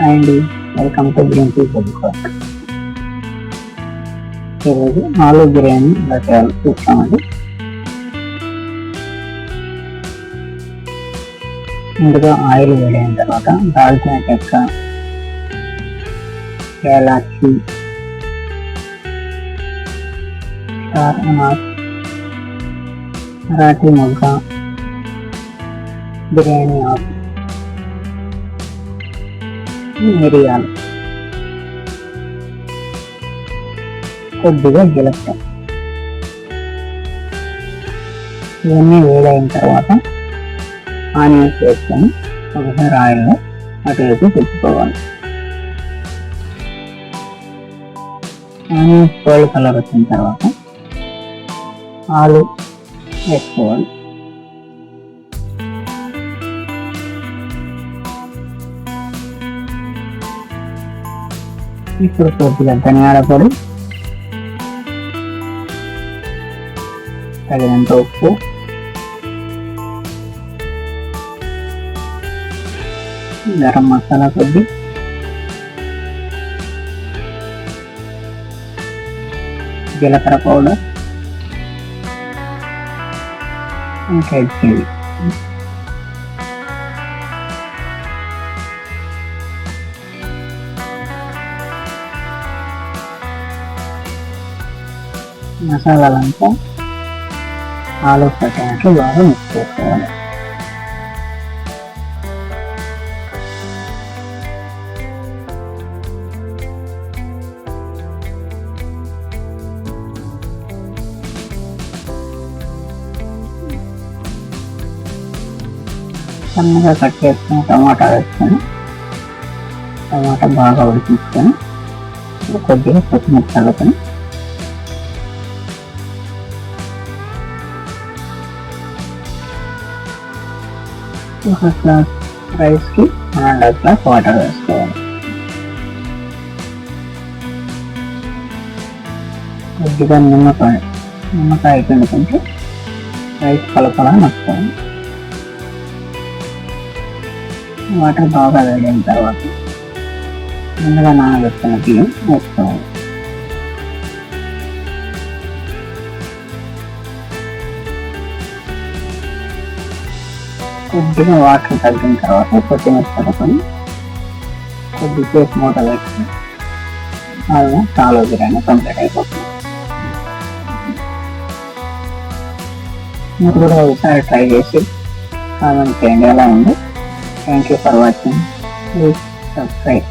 Hi అండి welcome to green tea food court ఈరోజు ఆలు బిర్యానీ ఎలా చేయాలో చూస్తామండి. ముందుగా ఆయిల్ వేడైన తర్వాత దాల్చిన చెక్క ఏలాచి స్టార్ అనాస్ మరాఠీ మొగ్గ బిర్యానీ ఆకు. మిరియాలు కొద్దిగా జీలకర్ర. ఇవన్నీ వేడైన తర్వాత ఆనియన్స్ వేసుకొని ఒకసారి ఆయిల్లో అటు వైపు తిప్పుకోవాలి ఆనియన్స్ గోల్డ్ కలర్ వచ్చిన తర్వాత ఆలు వేసుకోవాలి. ఇప్పుడు కొద్దిగా ధనియాల పొడి తగినంత ఉప్పు గరం మసాలా కొద్ది జీలకర్ర పౌడర్ ఇంకా చిల్లీ మసాలాలంతా ఆలు పట్టినట్లు బాగా మిక్స్ చేసుకోవాలి. సన్నగా కట్ చేసుకుని టమాటా వేసుకొని టమాటా బాగా ఉడికించుకొని కొద్దిగా పచ్చిమిర్చి చల్లుకొని ఒక గ్లాస్ రైస్కి one and half glass water వేసుకోవాలి. కొద్దిగా నిమ్మకాయ నిమ్మకాయ పిండుకుంటే రైస్ కలపలా నచ్చుకోవాలి వాటర్ బాగా వేడిన తర్వాత ముందుగా నానబెట్టుకున్న బియ్యం వేసుకోవాలి. కొద్దిగా వాటర్ తగ్గిన తర్వాత కొత్తిమీర చదువుకొని కొద్దిసేపు మూట పెట్టి ఆల్మోస్ట్ ఆలో బిర్యానీ కంప్లీట్ అయిపోతుంది. మీరు కూడా ఒకసారి ట్రై చేసి కామెంట్ చేయండి. ఎలా ఉంది? Thank you for watching please subscribe